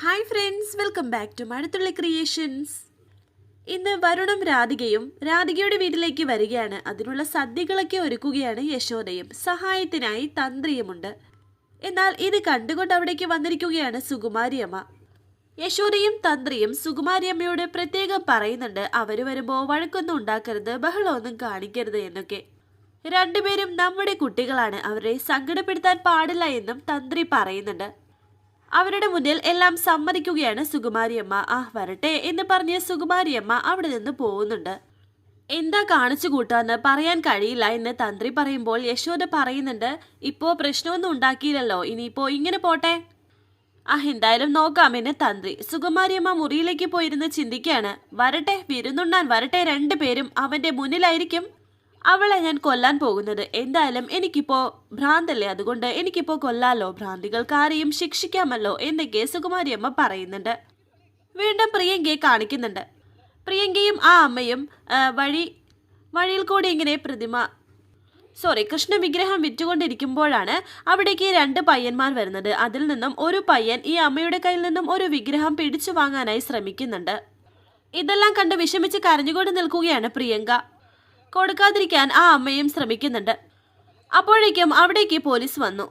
Hi friends welcome back to Mazhathulli creations. ഇന്ന് വരുണും രാധികയും രാധികയുടെ വീട്ടിലേക്ക് വരികയാണ്. അതിനുള്ള സദ്യകളൊക്കെ ഒരുക്കുകയാണ് യശോദയും. സഹായത്തിനായി തന്ത്രിയുമുണ്ട്. എന്നാൽ ഇത് കണ്ടുകൊണ്ട് അവിടേക്ക് വന്നിരിക്കുകയാണ് സുകുമാരിയമ്മ യശോദയും തന്ത്രിയും സുകുമാരിയമ്മയോട് പ്രത്യേകം പറയുന്നുണ്ട് അവർ വരുമ്പോൾ വഴക്കൊന്നും ഉണ്ടാക്കരുത് ബഹളമൊന്നും കാണിക്കരുത് എന്നൊക്കെ. രണ്ടുപേരും നമ്മുടെ കുട്ടികളാണ്. അവരെ സങ്കടപ്പെടുത്താൻ പാടില്ല എന്നും തന്ത്രി പറയുന്നുണ്ട്. അവരുടെ മുന്നിൽ എല്ലാം സമ്മതിക്കുകയാണ് സുകുമാരിയമ്മ. ആ വരട്ടെ എന്ന് പറഞ്ഞ് സുകുമാരിയമ്മ അവിടെ നിന്ന് പോകുന്നുണ്ട്. എന്താ കാണിച്ചു കൂട്ടാന്ന് പറയാൻ കഴിയില്ല എന്ന് തന്ത്രി പറയുമ്പോൾ യശോദ പറയുന്നുണ്ട്. ഇപ്പോ പ്രശ്നമൊന്നും ഉണ്ടാക്കിയില്ലല്ലോ ഇനിയിപ്പോ ഇങ്ങനെ പോട്ടെ? ആ എന്തായാലും നോക്കാമെന്ന് തന്ത്രി. സുകുമാരിയമ്മ മുറിയിലേക്ക് പോയിരുന്ന് ചിന്തിക്കുകയാണ്. വരട്ടെ വിരുന്നുണ്ണാൻ വരട്ടെ രണ്ടുപേരും അവന്റെ മുന്നിലായിരിക്കും. അവളെ ഞാൻ കൊല്ലാൻ പോകുന്നത്. എന്തായാലും എനിക്കിപ്പോ ഭ്രാന്തല്ലേ? അതുകൊണ്ട് എനിക്കിപ്പോ കൊല്ലാലോ? ഭ്രാന്തികൾക്ക് ആരെയും ശിക്ഷിക്കാമല്ലോ? എന്നൊക്കെ സുകുമാരിയമ്മ പറയുന്നുണ്ട്. വീണ്ടും പ്രിയങ്കയെ കാണിക്കുന്നുണ്ട്. പ്രിയങ്കയും ആ അമ്മയും വഴി വഴിയിൽ കൂടി ഇങ്ങനെ പ്രതിമ സോറി കൃഷ്ണ വിഗ്രഹം വിറ്റുകൊണ്ടിരിക്കുമ്പോഴാണ് അവിടേക്ക് രണ്ട് പയ്യന്മാർ വരുന്നത്. അതിൽ നിന്നും ഒരു പയ്യൻ ഈ അമ്മയുടെ കയ്യിൽ നിന്നും ഒരു വിഗ്രഹം പിടിച്ചു വാങ്ങാനായി ശ്രമിക്കുന്നുണ്ട്. ഇതെല്ലാം കണ്ട് വിഷമിച്ച് കരഞ്ഞുകൊണ്ട് നിൽക്കുകയാണ് പ്രിയങ്ക. കൊടുക്കാതിരിക്കാൻ ആ അമ്മയും ശ്രമിക്കുന്നുണ്ട്. അപ്പോഴേക്കും അവിടേക്ക് പോലീസ് വന്നു.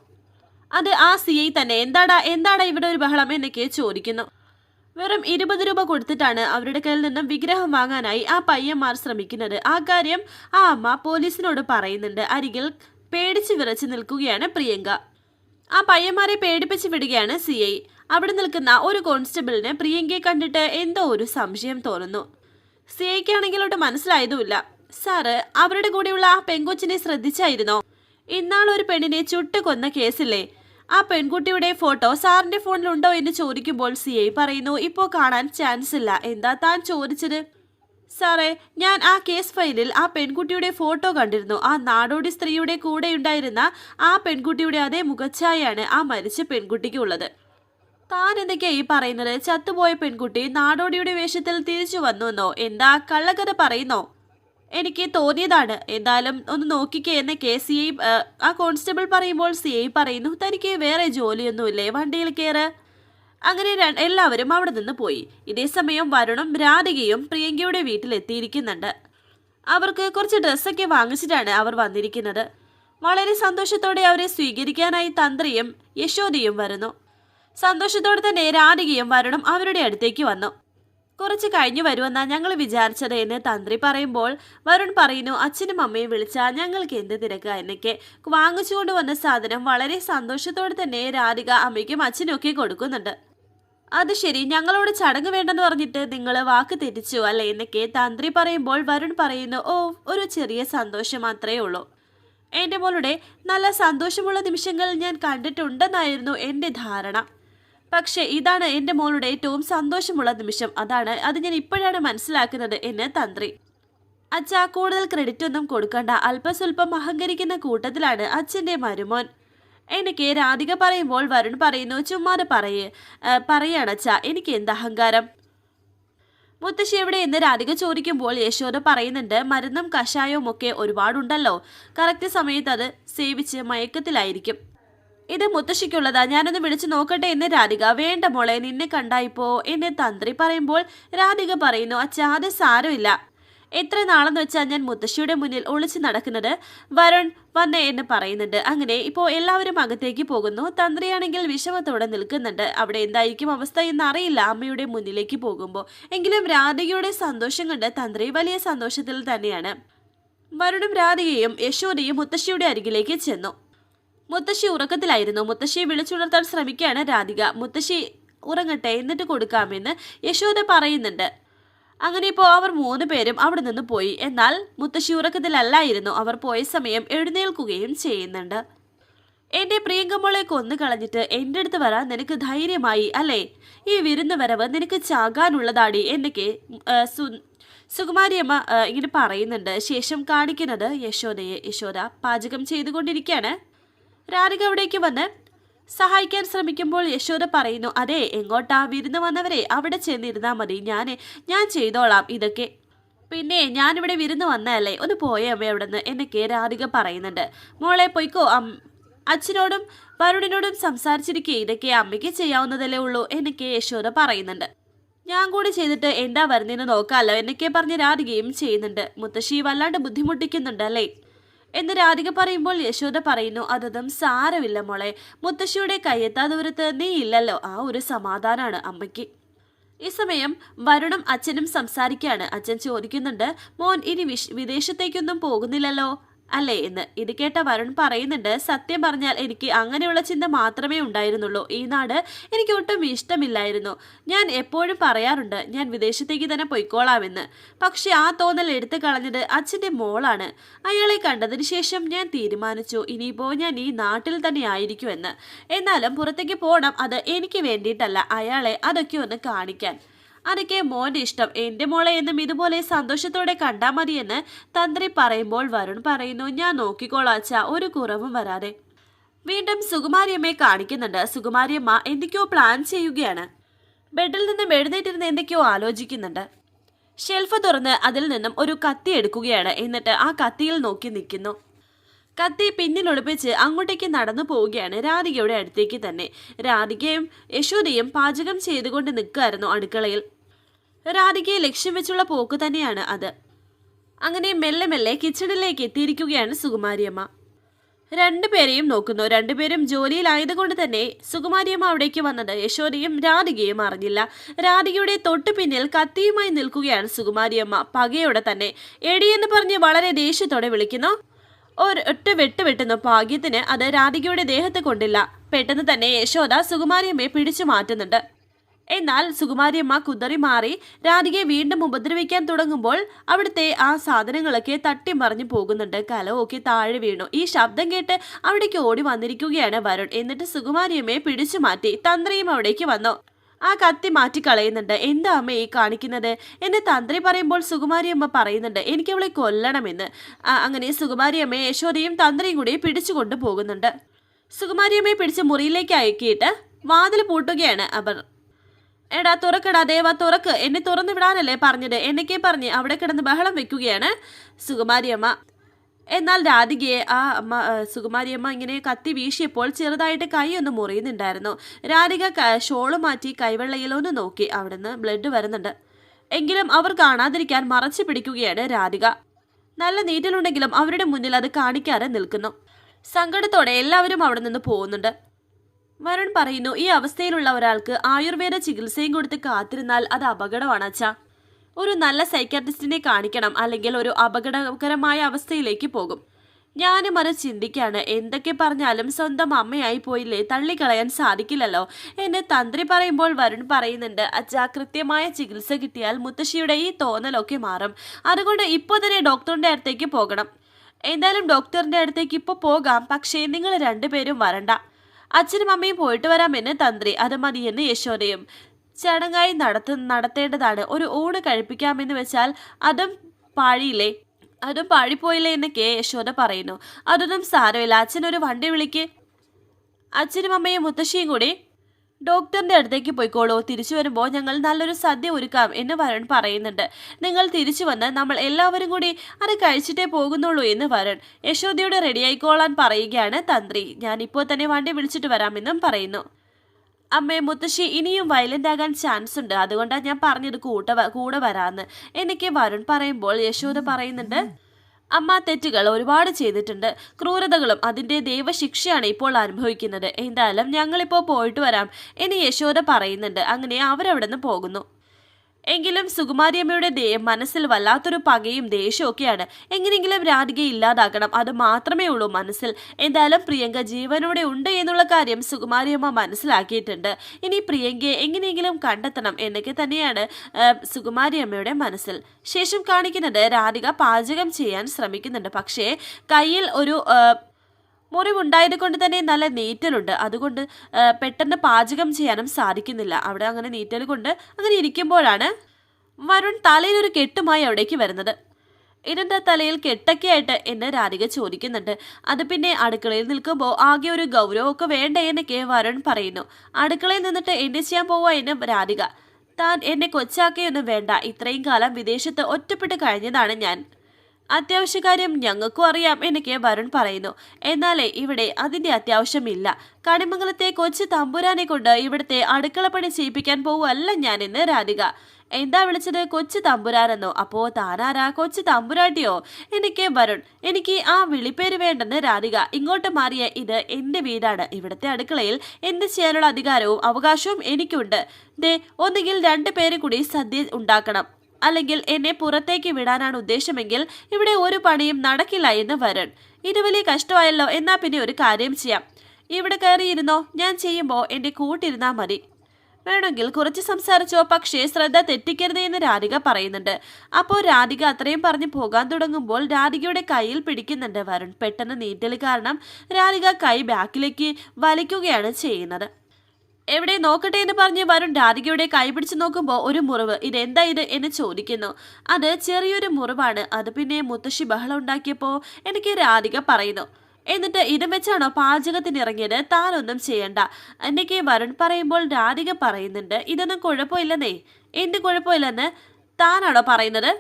അത് ആ സി ഐ തന്നെ എന്താടാ എന്താടാ ഇവിടെ ഒരു ബഹളം എന്നൊക്കെ ചോദിക്കുന്നു. വെറും ഇരുപത് രൂപ കൊടുത്തിട്ടാണ് അവരുടെ കയ്യിൽ നിന്നും വിഗ്രഹം വാങ്ങാനായി ആ പയ്യന്മാർ ശ്രമിക്കുന്നത്. ആ കാര്യം ആ അമ്മ പോലീസിനോട് പറയുന്നുണ്ട്. അരികിൽ പേടിച്ച് വിറച്ച് നിൽക്കുകയാണ് പ്രിയങ്ക. ആ പയ്യന്മാരെ പേടിപ്പിച്ച് വിടുകയാണ് സി ഐ അവിടെ നിൽക്കുന്ന ഒരു കോൺസ്റ്റബിളിന് പ്രിയങ്കയെ കണ്ടിട്ട് എന്തോ ഒരു സംശയം തോന്നുന്നു. സി ഐക്കാണെങ്കിലോട്ട് മനസ്സിലായതുമില്ല. സാറ് അവരുടെ കൂടെയുള്ള ആ പെൺകൊച്ചിനെ ശ്രദ്ധിച്ചായിരുന്നോ? ഇന്നാൾ ഒരു പെണ്ണിനെ ചുട്ട് കൊന്ന കേസില്ലേ? ആ പെൺകുട്ടിയുടെ ഫോട്ടോ സാറിന്റെ ഫോണിലുണ്ടോ എന്ന് ചോദിക്കുമ്പോൾ സി ഐ പറയുന്നു ഇപ്പോൾ കാണാൻ ചാൻസ് ഇല്ല എന്താ താൻ ചോദിച്ചത്? സാറേ ഞാൻ ആ കേസ് ഫയലിൽ ആ പെൺകുട്ടിയുടെ ഫോട്ടോ കണ്ടിരുന്നു. ആ നാടോടി സ്ത്രീയുടെ കൂടെ ഉണ്ടായിരുന്ന ആ പെൺകുട്ടിയുടെ അതേ മുഖച്ഛായാണ് ആ മരിച്ച പെൺകുട്ടിക്ക് ഉള്ളത്. താൻ എന്തൊക്കെയാ ഈ പറയുന്നത്? ചത്തുപോയ പെൺകുട്ടി നാടോടിയുടെ വേഷത്തിൽ തിരിച്ചു വന്നുവെന്നോ എന്താ കള്ളക്കഥ പറയുന്നോ? എനിക്ക് തോന്നിയതാണ്. എന്തായാലും ഒന്ന് നോക്കിക്കേ എന്ന് കെ സി ഐ ആ കോൺസ്റ്റബിൾ പറയുമ്പോൾ സി ഐ പറയുന്നു തനിക്ക് വേറെ ജോലിയൊന്നുമില്ലേ? വണ്ടിയിൽ കയറ്. അങ്ങനെ എല്ലാവരും അവിടെ നിന്ന് പോയി. ഇതേസമയം വരുണും രാധികയും പ്രിയങ്കയുടെ വീട്ടിലെത്തിയിരിക്കുന്നുണ്ട്. അവർക്ക് കുറച്ച് ഡ്രസ്സൊക്കെ വാങ്ങിച്ചിട്ടാണ് അവർ വന്നിരിക്കുന്നത്. വളരെ സന്തോഷത്തോടെ അവരെ സ്വീകരിക്കാനായി തന്ത്രിയും യശോദയും വരുന്നു. സന്തോഷത്തോടെ തന്നെ രാധികയും വരുണും അവരുടെ അടുത്തേക്ക് വന്നു. കുറച്ച് കഴിഞ്ഞു വരുമെന്നാ ഞങ്ങൾ വിചാരിച്ചത് എന്ന് തന്ത്രി പറയുമ്പോൾ വരുൺ പറയുന്നു അച്ഛനും അമ്മയും വിളിച്ചാൽ ഞങ്ങൾക്ക് എന്ത് തിരക്കുക എന്നൊക്കെ. വാങ്ങിച്ചുകൊണ്ട് വന്ന സാധനം വളരെ സന്തോഷത്തോടെ തന്നെ രാധിക അമ്മയ്ക്കും അച്ഛനൊക്കെ കൊടുക്കുന്നുണ്ട്. അത് ശരി ഞങ്ങളോട് ചടങ്ങ് വേണ്ടെന്ന് പറഞ്ഞിട്ട് നിങ്ങൾ വാക്ക് തെറ്റിച്ചു അല്ലേ? എന്നൊക്കെ തന്ത്രി പറയുമ്പോൾ വരുൺ പറയുന്നു ഓ ഒരു ചെറിയ സന്തോഷം മാത്രമേ ഉള്ളൂ. എന്റെ മോളുടെ നല്ല സന്തോഷമുള്ള നിമിഷങ്ങൾ ഞാൻ കണ്ടിട്ടുണ്ടെന്നായിരുന്നു എന്റെ ധാരണ. പക്ഷേ ഇതാണ് എന്റെ മോളുടെ ഏറ്റവും സന്തോഷമുള്ള നിമിഷം. അതാണ് അത് ഞാൻ ഇപ്പോഴാണ് മനസ്സിലാക്കുന്നത് എന്ന് തന്ത്രി. അച്ഛ കൂടുതൽ ക്രെഡിറ്റ് ഒന്നും കൊടുക്കണ്ട. അല്പസ്വല്പം അഹങ്കരിക്കുന്ന കൂട്ടത്തിലാണ് അച്ഛന്റെ മരുമോൻ. എനിക്ക് രാധിക പറയുമ്പോൾ വരുൺ പറയുന്നു ചുമ്മാതെ പറയേ. പറയണച്ചാ എനിക്ക് എന്ത് അഹങ്കാരം? മുത്തശ്ശി എവിടെ എന്ന് രാധിക ചോദിക്കുമ്പോൾ യശോദ പറയുന്നുണ്ട് മരുന്നും കഷായവും ഒക്കെ ഒരുപാടുണ്ടല്ലോ. കറക്റ്റ് സമയത്ത് അത് സേവിച്ച് മയക്കത്തിലായിരിക്കും. ഇത് മുത്തശ്ശിക്കുള്ളതാ. ഞാനൊന്ന് വിളിച്ചു നോക്കട്ടെ എന്ന് രാധിക. വേണ്ട മോളെ നിന്നെ കണ്ടായിപ്പോ? എന്നെ തന്ത്രി പറയുമ്പോൾ രാധിക പറയുന്നു അച്ഛാ അത് സാരമില്ല. എത്ര നാളെന്ന് വെച്ചാൽ ഞാൻ മുത്തശ്ശിയുടെ മുന്നിൽ ഒളിച്ചു നടക്കുന്നത്? വരുൺ വന്നേ എന്ന് പറയുന്നുണ്ട്. അങ്ങനെ ഇപ്പോൾ എല്ലാവരും അകത്തേക്ക് പോകുന്നു. തന്ത്രിയാണെങ്കിൽ വിഷമത്തോടെ നിൽക്കുന്നുണ്ട്. അവിടെ എന്തായിരിക്കും അവസ്ഥ എന്ന് അറിയില്ല അമ്മയുടെ മുന്നിലേക്ക് പോകുമ്പോൾ എങ്കിലും രാധികയുടെ സന്തോഷം കണ്ട് തന്ത്രി വലിയ സന്തോഷത്തിൽ തന്നെയാണ്. വരുണും രാധികയും യശോദയും മുത്തശ്ശിയുടെ അരികിലേക്ക് ചെന്നു. മുത്തശ്ശി ഉറക്കത്തിലായിരുന്നു. മുത്തശ്ശിയെ വിളിച്ചുണർത്താൻ ശ്രമിക്കുകയാണ് രാധിക. മുത്തശ്ശി ഉറങ്ങട്ടെ എന്നിട്ട് കൊടുക്കാമെന്ന് യശോദ പറയുന്നുണ്ട്. അങ്ങനെ ഇപ്പോൾ അവർ മൂന്ന് പേരും അവിടെ നിന്ന് പോയി. എന്നാൽ മുത്തശ്ശി ഉറക്കത്തിലല്ലായിരുന്നു. അവർ പോയ സമയം എഴുന്നേൽക്കുകയും ചെയ്യുന്നുണ്ട്. എന്റെ പ്രിയങ്കമോളെ കൊന്നു കളഞ്ഞിട്ട് എന്റെ അടുത്ത് വരാൻ നിനക്ക് ധൈര്യമായി അല്ലേ? ഈ വിരുന്ന് വരവ് നിനക്ക് ചാകാനുള്ളതാടി എന്നൊക്കെ സുകുമാരിയമ്മ ഇങ്ങനെ പറയുന്നുണ്ട്. ശേഷം കാണിക്കുന്നത് യശോദയെ. യശോദ പാചകം ചെയ്തുകൊണ്ടിരിക്കുകയാണ്. രാധിക അവിടേക്ക് വന്ന് സഹായിക്കാൻ ശ്രമിക്കുമ്പോൾ യശോദ പറയുന്നു അതെ എങ്ങോട്ടാ വിരുന്ന് വന്നവരെ അവിടെ ചെന്നിരുന്നാൽ മതി. ഞാൻ ഞാൻ ചെയ്തോളാം ഇതൊക്കെ. പിന്നെ ഞാനിവിടെ വിരുന്ന് വന്നതല്ലേ? ഒന്ന് പോയേ അമ്മ അവിടെ നിന്ന് എന്നൊക്കെ രാധിക പറയുന്നുണ്ട്. മോളെ പൊയ്ക്കോ. അച്ഛനോടും വരുണിനോടും സംസാരിച്ചിരിക്കേ ഇതൊക്കെ അമ്മയ്ക്ക് ചെയ്യാവുന്നതല്ലേ ഉള്ളൂ എന്നൊക്കെ യശോദ പറയുന്നുണ്ട്. ഞാൻ കൂടി ചെയ്തിട്ട് എന്താ വരുന്നതെന്ന് നോക്കാമല്ലോ എന്നൊക്കെ പറഞ്ഞ് രാധികയും ചെയ്യുന്നുണ്ട്. മുത്തശ്ശി വല്ലാണ്ട് ബുദ്ധിമുട്ടിക്കുന്നുണ്ട് അല്ലേ എന്ന് രാധിക പറയുമ്പോൾ യശോദ പറയുന്നു അതൊന്നും സാരമില്ല മോളെ. മുത്തശ്ശിയുടെ കയ്യെത്താ ദൂരത്ത് നീ ഇല്ലല്ലോ. ആ ഒരു സമാധാനമാണ് അമ്മയ്ക്ക്. ഈ സമയം വരുണും അച്ഛനും സംസാരിക്കുകയാണ് അച്ഛൻ ചോദിക്കുന്നുണ്ട് മോൻ ഇനി വിദേശത്തേക്കൊന്നും പോകുന്നില്ലല്ലോ? അല്ലേ എന്ന്. ഇത് കേട്ട വരുൺ പറയുന്നുണ്ട് സത്യം പറഞ്ഞാൽ എനിക്ക് അങ്ങനെയുള്ള ചിന്ത മാത്രമേ ഉണ്ടായിരുന്നുള്ളൂ. ഈ നാട് എനിക്ക് ഒട്ടും ഇഷ്ടമില്ലായിരുന്നു. ഞാൻ എപ്പോഴും പറയാറുണ്ട് ഞാൻ വിദേശത്തേക്ക് തന്നെ പൊയ്ക്കോളാമെന്ന്. പക്ഷെ ആ തോന്നൽ എടുത്തു കളഞ്ഞത് അച്ഛന്റെ മോളാണ്. അയാളെ കണ്ടതിന് ശേഷം ഞാൻ തീരുമാനിച്ചു ഇനിയിപ്പോൾ ഞാൻ ഈ നാട്ടിൽ തന്നെ ആയിരിക്കുമെന്ന്. എന്നാലും പുറത്തേക്ക് പോകണം അത് എനിക്ക് വേണ്ടിയിട്ടല്ല. അയാളെ അതൊക്കെ ഒന്ന് കാണിക്കാൻ. അതൊക്കെ മോന്റെ ഇഷ്ടം. എന്റെ മോളെ എന്നും ഇതുപോലെ സന്തോഷത്തോടെ കണ്ടാൽ മതിയെന്ന് തന്ത്രി പറയുമ്പോൾ വരുൺ പറയുന്നു ഞാൻ നോക്കിക്കോളാച്ച ഒരു കുറവും വരാതെ. വീണ്ടും സുകുമാരിയമ്മയെ കാണിക്കുന്നുണ്ട്. സുകുമാരിയമ്മ എന്തൊക്കെയോ പ്ലാൻ ചെയ്യുകയാണ്. ബെഡിൽ നിന്നും എഴുന്നേറ്റിരുന്ന് എന്തൊക്കെയോ ആലോചിക്കുന്നുണ്ട്. ഷെൽഫ് തുറന്ന് അതിൽ നിന്നും ഒരു കത്തി എടുക്കുകയാണ്. എന്നിട്ട് ആ കത്തിയിൽ നോക്കി നിൽക്കുന്നു. കത്തി പിന്നിൽ ഒളിപ്പിച്ച് അങ്ങോട്ടേക്ക് നടന്നു പോവുകയാണ് രാധികയുടെ അടുത്തേക്ക് തന്നെ. രാധികയും യശോദയും പാചകം ചെയ്തുകൊണ്ട് നിൽക്കുമായിരുന്നു അടുക്കളയിൽ. രാധികയെ ലക്ഷ്യം വെച്ചുള്ള പോക്ക് തന്നെയാണ് അത്. അങ്ങനെ മെല്ലെ മെല്ലെ കിച്ചണിലേക്ക് എത്തിയിരിക്കുകയാണ് സുകുമാരിയമ്മ. രണ്ടുപേരെയും നോക്കുന്നു. രണ്ടുപേരും ജോലിയിലായതുകൊണ്ട് തന്നെ സുകുമാരിയമ്മ അവിടേക്ക് വന്നത് യശോദയും രാധികയും അറിഞ്ഞില്ല. രാധികയുടെ തൊട്ടു പിന്നിൽ കത്തിയുമായി നിൽക്കുകയാണ് സുകുമാരിയമ്മ. പകയോടെ തന്നെ എടിയെന്ന് പറഞ്ഞ് വളരെ ദേഷ്യത്തോടെ വിളിക്കുന്നു. ഒരൊറ്റ വെട്ട് വെട്ടുന്നു ഭാഗ്യത്തിന് അത് രാധികയുടെ ദേഹത്ത് കൊണ്ടില്ല. പെട്ടെന്ന് തന്നെ യശോദ സുകുമാരിയമ്മയെ പിടിച്ചു മാറ്റുന്നുണ്ട്. എന്നാൽ സുകുമാരിയമ്മ കുതറി മാറി രാധികയെ വീണ്ടും ഉപദ്രവിക്കാൻ തുടങ്ങുമ്പോൾ അവിടുത്തെ ആ സാധനങ്ങളൊക്കെ തട്ടി മറിഞ്ഞു പോകുന്നുണ്ട്. കലവൊക്കെ താഴെ വീണു. ഈ ശബ്ദം കേട്ട് അവിടേക്ക് ഓടി വന്നിരിക്കുകയാണ് വരുൺ. എന്നിട്ട് സുകുമാരിയമ്മയെ പിടിച്ചു മാറ്റി തന്ത്രിയും അവിടേക്ക് വന്നു. ആ കത്തി മാറ്റി കളയുന്നുണ്ട്. എന്താ അമ്മ ഈ കാണിക്കുന്നത്? എന്ന് തന്ത്രി പറയുമ്പോൾ സുകുമാരിയമ്മ പറയുന്നുണ്ട് എനിക്ക് അവളെ കൊല്ലണമെന്ന്. അങ്ങനെ അങ്ങനെ സുകുമാരിയമ്മയെ യശോദയും തന്ത്രിയും കൂടി പിടിച്ചു പോകുന്നുണ്ട് സുകുമാരിയമ്മയെ പിടിച്ച് മുറിയിലേക്ക് അയക്കിയിട്ട് വാതിൽ പൂട്ടുകയാണ് അവർ. എടാ തുറക്കടാ ദേവ തുറക്ക്. എന്നെ തുറന്നു വിടാനല്ലേ പറഞ്ഞത്. എന്നൊക്കെ പറഞ്ഞ് അവിടെ കിടന്ന് ബഹളം വെക്കുകയാണ് സുകുമാരിയമ്മ എന്നാൽ രാധികയെ ആ അമ്മ സുകുമാരിയമ്മ ഇങ്ങനെ കത്തി വീശിയപ്പോൾ ചെറുതായിട്ട് കൈ ഒന്ന് മുറിയുന്നുണ്ടായിരുന്നു. രാധിക ഷോൾ മാറ്റി കൈവെള്ളയിലൊന്ന് നോക്കി. അവിടുന്ന് ബ്ലഡ് വരുന്നുണ്ട്. എങ്കിലും അവർ കാണാതിരിക്കാൻ മറച്ചു പിടിക്കുകയാണ് രാധിക. നല്ല നീറ്റലുണ്ടെങ്കിലും അവരുടെ മുന്നിൽ അത് കാണിക്കാതെ നിൽക്കുന്നു. സങ്കടത്തോടെ എല്ലാവരും അവിടെ നിന്ന് പോകുന്നുണ്ട്. വരുൺ പറയുന്നു ഈ അവസ്ഥയിലുള്ള ഒരാൾക്ക് ആയുർവേദ ചികിത്സയും കൊടുത്ത് കാത്തിരുന്നാൽ അത് അപകടമാണ് അച്ഛ. ഒരു നല്ല സൈക്കാട്രിസ്റ്റിനെ കാണിക്കണം അല്ലെങ്കിൽ ഒരു അപകടകരമായ അവസ്ഥയിലേക്ക് പോകും. ഞാനും അത് ചിന്തിക്കാണ്. എന്തൊക്കെ പറഞ്ഞാലും സ്വന്തം അമ്മയായി പോയില്ലേ? തള്ളിക്കളയാൻ സാധിക്കില്ലല്ലോ? എന്നെ തന്ത്രി പറയുമ്പോൾ വരുൺ പറയുന്നുണ്ട് അച്ഛാ കൃത്യമായ ചികിത്സ കിട്ടിയാൽ മുത്തശ്ശിയുടെ ഈ തോന്നലൊക്കെ മാറും. അതുകൊണ്ട് ഇപ്പോൾ തന്നെ ഡോക്ടറിന്റെ അടുത്തേക്ക് പോകണം. എന്തായാലും ഡോക്ടറിന്റെ അടുത്തേക്ക് ഇപ്പോൾ പോകാം. പക്ഷേ നിങ്ങൾ രണ്ടുപേരും വരണ്ട. അച്ഛനും അമ്മയും പോയിട്ട് വരാമെന്ന് തന്ത്രി അത് മതിയെന്ന് യശോദയും. ചടങ്ങായി നടത്ത നടത്തേണ്ടതാണ്. ഒരു ഊണ് കഴിപ്പിക്കാമെന്ന് വെച്ചാൽ അതും പാഴിയില്ലേ? അതും പാഴിപ്പോയില്ലേ എന്ന് കെ. യശോദ പറയുന്നു. അതൊന്നും സാരമില്ല. അച്ഛനൊരു വണ്ടി വിളിക്ക്. അച്ഛനും അമ്മയും മുത്തശ്ശിയും കൂടി ഡോക്ടറിന്റെ അടുത്തേക്ക് പോയിക്കോളൂ. തിരിച്ചു വരുമ്പോൾ ഞങ്ങൾ നല്ലൊരു സദ്യ ഒരുക്കാം എന്ന് വരുൺ പറയുന്നുണ്ട്. നിങ്ങൾ തിരിച്ചു വന്ന് നമ്മൾ എല്ലാവരും കൂടി അത് കഴിച്ചിട്ടേ പോകുന്നുള്ളൂ എന്ന് വരുൺ യശോദയോട് റെഡിയായിക്കോളാൻ പറയുകയാണ് തന്ത്രി. ഞാൻ ഇപ്പോൾ തന്നെ വണ്ടി വിളിച്ചിട്ട് വരാമെന്നും പറയുന്നു. അമ്മേ മുത്തശ്ശി ഇനിയും വയലന്റ് ആകാൻ ചാൻസ് ഉണ്ട്. അതുകൊണ്ടാണ് ഞാൻ പറഞ്ഞത് കൂട്ട കൂടെ വരാന്ന്. എനിക്ക് വരുൺ പറയുമ്പോൾ യശോദ പറയുന്നുണ്ട് അമ്മ തെറ്റുകൾ ഒരുപാട് ചെയ്തിട്ടുണ്ട്. ക്രൂരതകളും അതിന്റെ ദൈവശിക്ഷയാണ് ഇപ്പോൾ അനുഭവിക്കുന്നത്. എന്തായാലും ഞങ്ങളിപ്പോൾ പോയിട്ട് വരാം. എന്ന് യശോദ പറയുന്നുണ്ട്. അങ്ങനെ അവരവിടെ നിന്ന് പോകുന്നു. എങ്കിലും സുകുമാരിയമ്മയുടെ മനസ്സിൽ വല്ലാത്തൊരു പകയും ദേഷ്യവും ഒക്കെയാണ് എങ്ങനെയെങ്കിലും രാധിക ഇല്ലാതാക്കണം അത് മാത്രമേ ഉള്ളൂ മനസ്സിൽ. എന്തായാലും പ്രിയങ്ക ജീവനോടെ ഉണ്ട് എന്നുള്ള കാര്യം സുകുമാരിയമ്മ മനസ്സിലാക്കിയിട്ടുണ്ട്. ഇനി പ്രിയങ്കയെ എങ്ങനെയെങ്കിലും കണ്ടെത്തണം എന്നൊക്കെ തന്നെയാണ് സുകുമാരിയമ്മയുടെ മനസ്സിൽ. ശേഷം കാണിക്കുന്നത് രാധിക പാചകം ചെയ്യാൻ ശ്രമിക്കുന്നുണ്ട്. പക്ഷേ കയ്യിൽ ഒരു മുറിവുണ്ടായത് കൊണ്ട് തന്നെ നല്ല നീറ്റലുണ്ട്. അതുകൊണ്ട് പെട്ടെന്ന് പാചകം ചെയ്യാനും സാധിക്കുന്നില്ല. അവിടെ അങ്ങനെ നീറ്റൽ കൊണ്ട് അങ്ങനെ ഇരിക്കുമ്പോഴാണ് വരുൺ തലയിൽ ഒരു കെട്ടുമായി അവിടേക്ക് വരുന്നത്. ഇതെന്താ തലയിൽ കെട്ടൊക്കെയായിട്ട് എന്നെ എന്ന് രാധിക ചോദിക്കുന്നുണ്ട്. അത് പിന്നെ അടുക്കളയിൽ നിൽക്കുമ്പോൾ ആകെ ഒരു ഗൗരവമൊക്കെ വേണ്ടേ എന്നൊക്കെ വരുൺ പറയുന്നു. അടുക്കളയിൽ നിന്നിട്ട് എന്ത് ചെയ്യാൻ പോവാ എന്ന് രാധിക. താൻ എന്നെ കൊച്ചാക്കിയൊന്നും വേണ്ട. ഇത്രയും കാലം വിദേശത്ത് ഒറ്റപ്പെട്ട് കഴിഞ്ഞതാണ് ഞാൻ. അത്യാവശ്യ കാര്യം ഞങ്ങൾക്കും അറിയാം എനിക്ക് വരുൺ പറയുന്നു. എന്നാലേ ഇവിടെ അതിന്റെ അത്യാവശ്യമില്ല. കണിമംഗലത്തെ കൊച്ചു തമ്പുരാനെ കൊണ്ട് ഇവിടുത്തെ അടുക്കളപ്പണി ചെയ്യിപ്പിക്കാൻ പോവുമല്ല ഞാനിന്ന് രാധിക. എന്താ വിളിച്ചത്? കൊച്ചു തമ്പുരാനെന്നോ? അപ്പോ താനാരാ? കൊച്ചു തമ്പുരാട്ടിയോ? എനിക്ക് വരുൺ. എനിക്ക് ആ വിളിപ്പേര് വേണ്ടെന്ന് രാധിക. ഇങ്ങോട്ട് മാറിയ ഇത് എന്റെ വീടാണ്. ഇവിടുത്തെ അടുക്കളയിൽ എന്ത് ചെയ്യാനുള്ള അധികാരവും അവകാശവും എനിക്കുണ്ട്. ദേ ഒന്നുകിൽ രണ്ടു പേര് കൂടി സദ്യ ഉണ്ടാക്കണം. അല്ലെങ്കിൽ എന്നെ പുറത്തേക്ക് വിടാനാണ് ഉദ്ദേശമെങ്കിൽ ഇവിടെ ഒരു പണിയും നടക്കില്ല എന്ന് വരുൺ. ഇത് വലിയ കഷ്ടമായല്ലോ എന്നാ പിന്നെ ഒരു കാര്യം ചെയ്യാം. ഇവിടെ കയറിയിരുന്നോ? ഞാൻ ചെയ്യുമ്പോൾ എന്റെ കൂട്ടിരുന്നാ മതി. വേണമെങ്കിൽ കുറച്ച് സംസാരിച്ചോ പക്ഷേ ശ്രദ്ധ തെറ്റിക്കരുത് എന്ന് രാധിക പറയുന്നുണ്ട്. അപ്പോൾ രാധിക അത്രയും പറഞ്ഞ് പോകാൻ തുടങ്ങുമ്പോൾ രാധികയുടെ കയ്യിൽ പിടിക്കുന്നുണ്ട് വരുൺ. പെട്ടെന്ന് നീറ്റൽ കാരണം രാധിക കൈ ബാക്കിലേക്ക് വലിക്കുകയാണ് ചെയ്യുന്നത്. എവിടെ നോക്കട്ടെ എന്ന് പറഞ്ഞ് വരുൺ രാധികയുടെ കൈ പിടിച്ചു നോക്കുമ്പോൾ ഒരു മുറിവ്. ഇതെന്താ ഇത് എന്ന് ചോദിക്കുന്നു. അത് ചെറിയൊരു മുറിവാണ്. അത് പിന്നെ മുത്തശ്ശി ബഹളം ഉണ്ടാക്കിയപ്പോൾ എനിക്ക് രാധിക പറയുന്നു. എന്നിട്ട് ഇതും വെച്ചാണോ പാചകത്തിന് ഇറങ്ങിയത് താനൊന്നും ചെയ്യണ്ട. എന്നൊക്കെ വരുൺ പറയുമ്പോൾ രാധിക പറയുന്നുണ്ട്. ഇതൊന്നും കുഴപ്പമില്ലെന്നേ. എന്ത് കുഴപ്പമില്ലെന്ന്? താനാണോ പറയുന്നത്?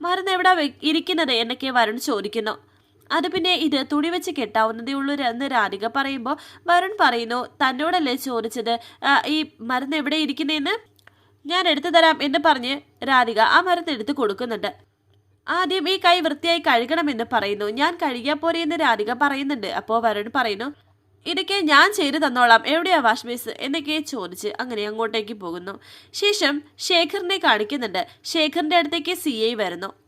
മരുന്ന് എവിടെ ഇരിക്കുന്നത്? എന്നൊക്കെ വരുൺ ചോദിക്കുന്നു. അത് പിന്നെ ഇത് തുണി വെച്ച് കെട്ടാവുന്നതേ ഉള്ളൂ എന്ന് രാധിക പറയുമ്പോൾ വരുൺ പറയുന്നു തന്നോടല്ലേ ചോദിച്ചത്? ഈ മരുന്ന് എവിടെ ഇരിക്കുന്നതെന്ന് ഞാൻ എടുത്തു തരാം എന്ന് പറഞ്ഞ് രാധിക ആ മരുന്ന് എടുത്തു കൊടുക്കുന്നുണ്ട്. ആദ്യം ഈ കൈ വൃത്തിയായി കഴുകണമെന്ന് പറയുന്നു. ഞാൻ കഴുകിയാൽ പോരെ എന്ന് രാധിക പറയുന്നുണ്ട്. അപ്പോൾ വരുൺ പറയുന്നു ഇതൊക്കെ ഞാൻ ചെയ്തു തന്നോളാം. എവിടെയാ വാഷ് ബേസ്? എന്നൊക്കെ ചോദിച്ച് അങ്ങനെ അങ്ങോട്ടേക്ക് പോകുന്നു. ശേഷം ശേഖറിനെ കാണിക്കുന്നുണ്ട്. ശേഖറിന്റെ അടുത്തേക്ക് സി വരുന്നു.